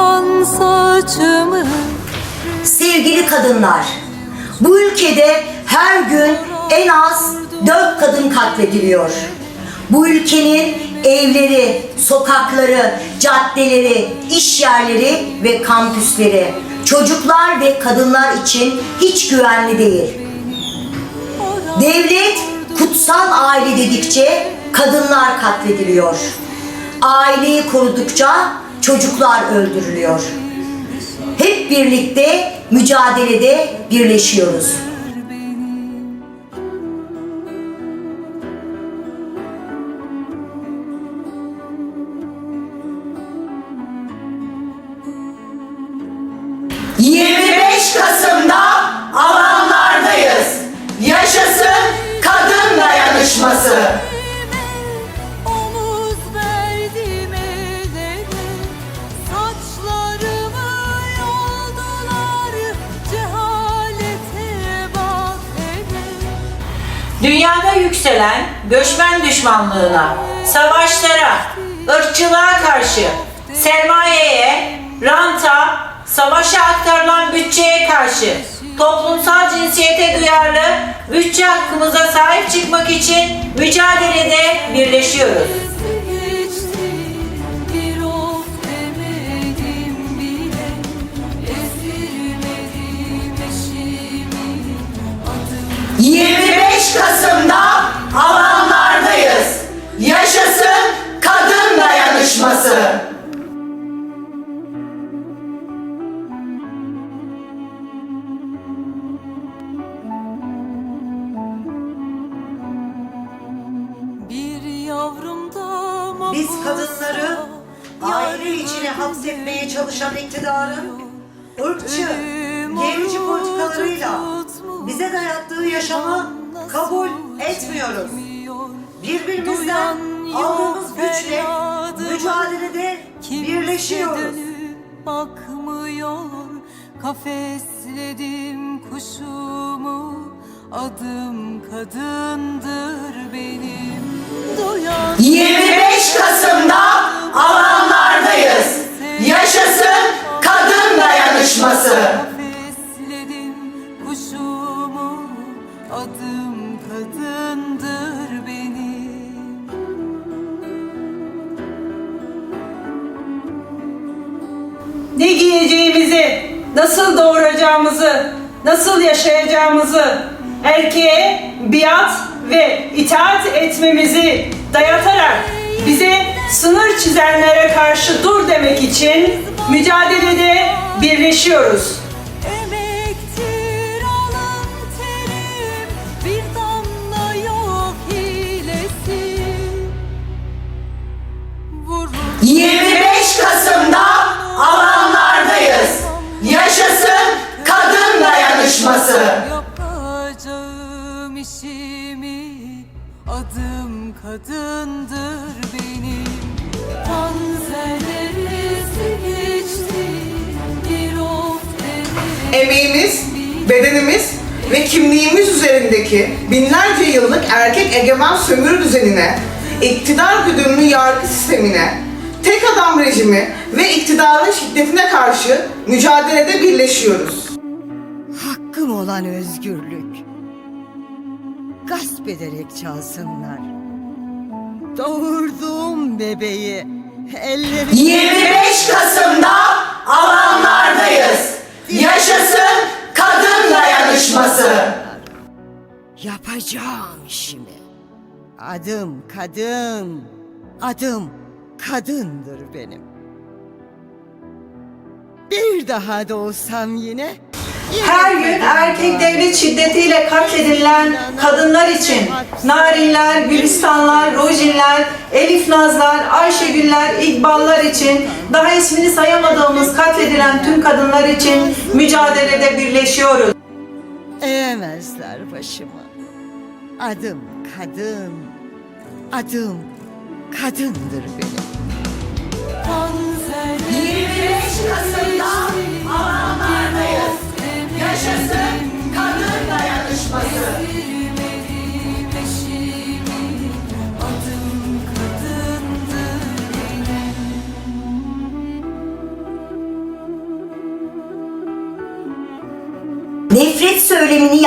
Kokan saçımı Sevgili kadınlar, bu ülkede her gün en az dört kadın katlediliyor. Bu ülkenin evleri, sokakları, caddeleri, iş yerleri ve kampüsleri çocuklar ve kadınlar için hiç güvenli değil. Devlet kutsal aile dedikçe kadınlar katlediliyor. Aileyi korudukça çocuklar öldürülüyor. Hep birlikte mücadelede birleşiyoruz. Göçmen düşmanlığına, savaşlara, ırkçılığa karşı, sermayeye, ranta, savaşa aktarılan bütçeye karşı toplumsal cinsiyete duyarlı bütçe hakkımıza sahip çıkmak için mücadelede birleşiyoruz. 25 Kasım'da alanlardayız. Yaşasın kadın dayanışması. Bir yavrum da Biz kadınları aile içine hapsetmeye çalışan iktidarın ırkçı, gerici politikalarıyla bize dayattığı yaşamı kabul etmiyoruz. Birbirimizden aldığımız güçle mücadelede birleşiyoruz. bakmıyor Kafesledim kuşumu Adım kadındır benim Duyan 25 Kasım'da alanlardayız. Yaşasın kadın dayanışması. Nasıl doğuracağımızı, nasıl yaşayacağımızı erkeğe biat ve itaat etmemizi dayatarak bize sınır çizenlere karşı dur demek için mücadelede birleşiyoruz. Emektir kadın dayanışması. Yapacağım işimi Adım kadındır benim Panzerlerisi geçti Bir of emeğimiz, bedenimiz ve kimliğimiz üzerindeki binlerce yıllık erkek egemen sömürü düzenine, iktidar güdümlü yargı sistemine, tek adam rejimi ve iktidarın şiddetine karşı mücadelede birleşiyoruz. Hakkım olan özgürlük. Gasp ederek çalsınlar. Doğurduğum bebeği ellerim 25 Kasım'da alanlardayız. Yaşasın kadın dayanışması. yapacağım işimi. Adım kadın, adım kadındır benim. Bir daha doğsam yine Her gün erkek devlet şiddetiyle katledilen kadınlar için Narinler, Gülistanlar, Rojinler, Elif Nazlar, Ayşegüller, İkballar için daha ismini sayamadığımız katledilen tüm kadınlar için mücadelede birleşiyoruz. eğemezler başımı. Adım kadın, adım kadındır benim. Panzerlerisi 25 Kasım'da yaşasın kadın dayanışması. Nefret söylemini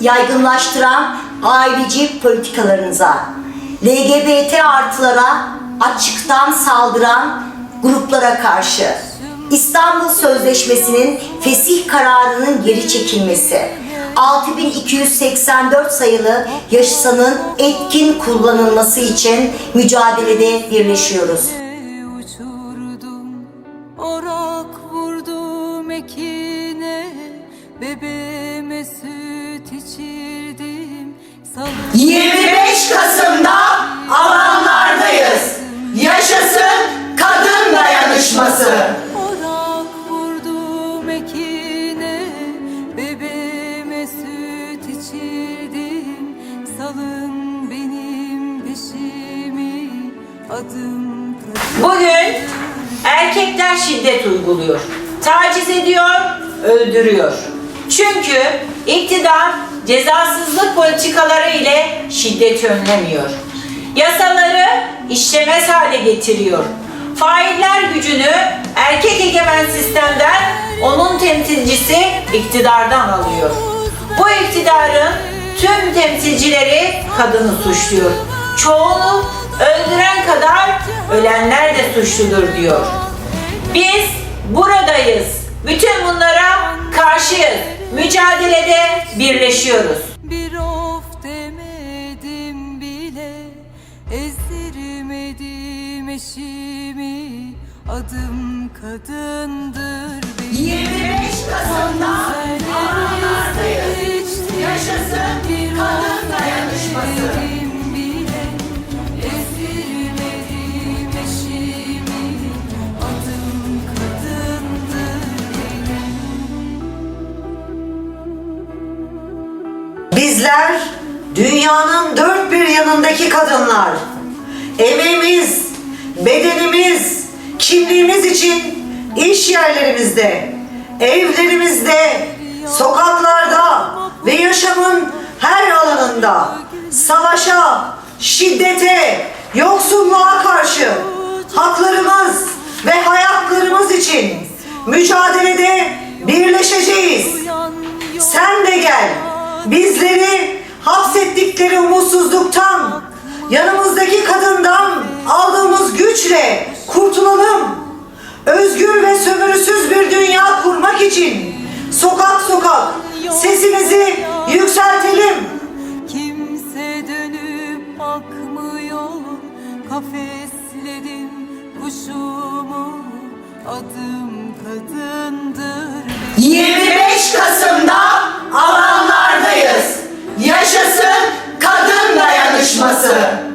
yaygınlaştıran aileci politikalarınıza, LGBT artılara açıktan saldıran gruplara karşı İstanbul Sözleşmesi'nin fesih kararının geri çekilmesi, 6284 sayılı yasanın etkin kullanılması için mücadelede birleşiyoruz. uçurdum Orak vurdum ekine Bebeğime süt içirdim Salı 25 Kasım'da alanlardayız. Yaşasın kadın dayanışması. Bugün erkekler şiddet uyguluyor. Taciz ediyor, öldürüyor. Çünkü iktidar cezasızlık politikaları ile şiddeti önlemiyor. Yasaları işlemez hale getiriyor. Failler gücünü erkek egemen sistemden onun temsilcisi iktidardan alıyor. Bu iktidarın tüm temsilcileri kadını suçluyor. Çoğunu öldüren kadar ölenler de suçludur diyor. Biz buradayız. Bütün bunlara karşıyız. Mücadelede birleşiyoruz. Bir of demedim bile Ezdirmedim eşimi Adım kadındır benim 25 Kasım'da alanlardayız. Yaşasın kadın dayanışması. Bizler dünyanın dört bir yanındaki kadınlar. Emeğimiz, bedenimiz, kimliğimiz için iş yerlerimizde, evlerimizde, sokaklarda ve yaşamın her alanında savaşa, şiddete, yoksulluğa karşı haklarımız ve hayatlarımız için mücadelede Bizleri hapsettikleri umutsuzluktan, yanımızdaki kadından aldığımız güçle kurtulalım. Özgür ve sömürüsüz bir dünya kurmak için sokak sokak sesimizi yükseltelim. Kimse dönüp bakmıyor Kafesledim kuşumu Adım kadındır benim yükselir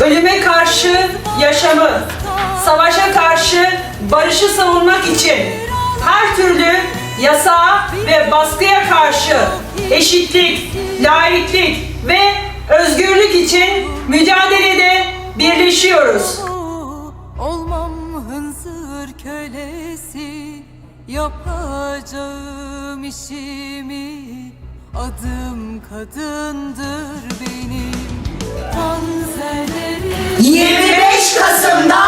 Ölüme karşı yaşamı, savaşa karşı barışı savunmak için her türlü yasağa ve baskıya karşı eşitlik, laiklik ve özgürlük için mücadelede birleşiyoruz. Yapacağım işimi Adım kadındır benim Panzerlerim 25 Kasım'da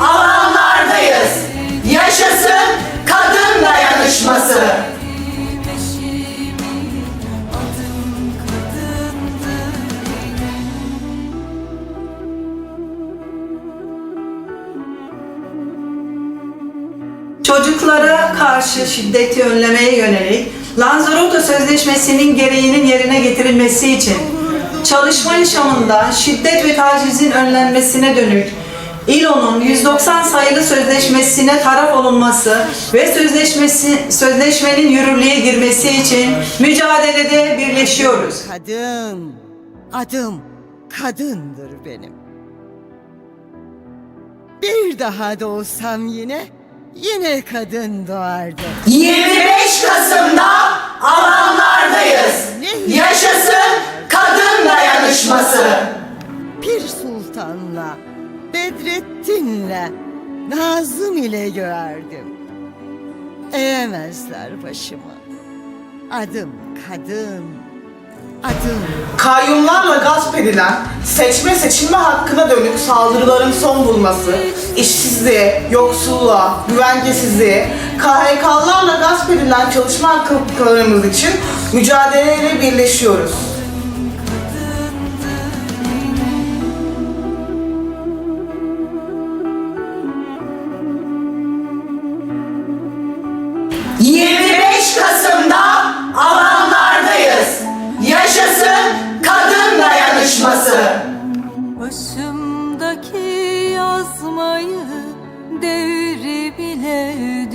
alanlardayız. Yaşasın kadın dayanışması. Çocuklara karşı şiddeti önlemeye yönelik Lanzarote Sözleşmesi'nin gereğinin yerine getirilmesi için çalışma yaşamında şiddet ve tacizin önlenmesine dönük İLO'nun 190 sayılı sözleşmesine taraf olunması ve sözleşmesi sözleşmenin yürürlüğe girmesi için mücadelede birleşiyoruz. Kadın, adım kadındır benim. Bir daha doğsam yine, yine kadın doğardım. 25 Kasım'da alanlardayız. Yaşasın kadın dayanışması. Pir Sultan'la, Bedrettin'le, Nazım ile gördüm. Eğemezler başımı. Adım kadın, adım Kayyumlarla gasp edilen seçme seçilme hakkına dönük saldırıların son bulması, işsizliğe, yoksulluğa, güvencesizliğe, KHK'larla gasp edilen çalışma haklarımız için mücadeleyle birleşiyoruz. Kadındayız.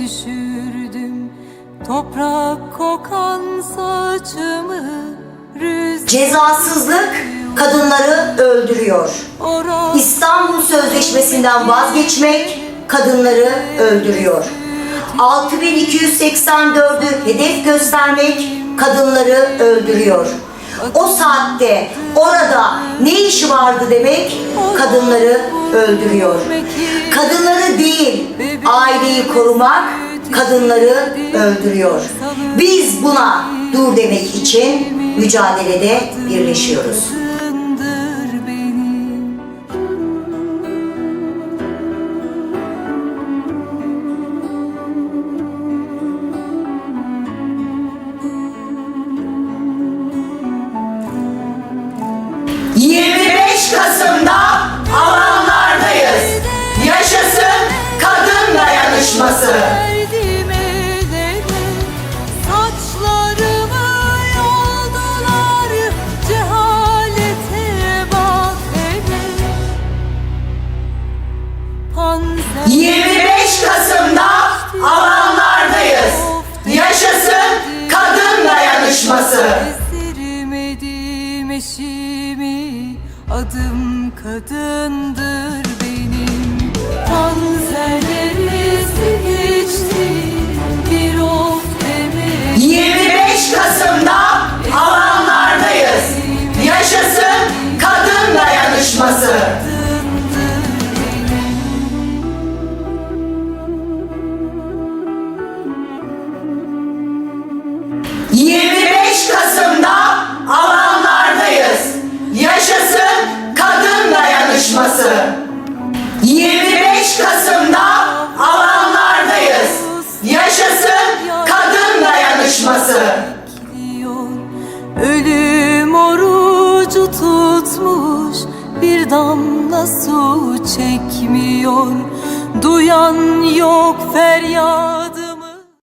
Düşürdüm Toprak kokan saçımı rüzgar Cezasızlık kadınları öldürüyor. İstanbul Sözleşmesi'nden vazgeçmek kadınları öldürüyor. 6284'ü hedef göstermek kadınları öldürüyor. O saatte orada ne işi vardı demek kadınları öldürüyor. Kadınları değil, aileyi korumak kadınları öldürüyor. Biz buna dur demek için mücadelede birleşiyoruz. Bekliyor Ölüm orucu tutmuş Bir damla su çekmiyor. Duyan yok feryadı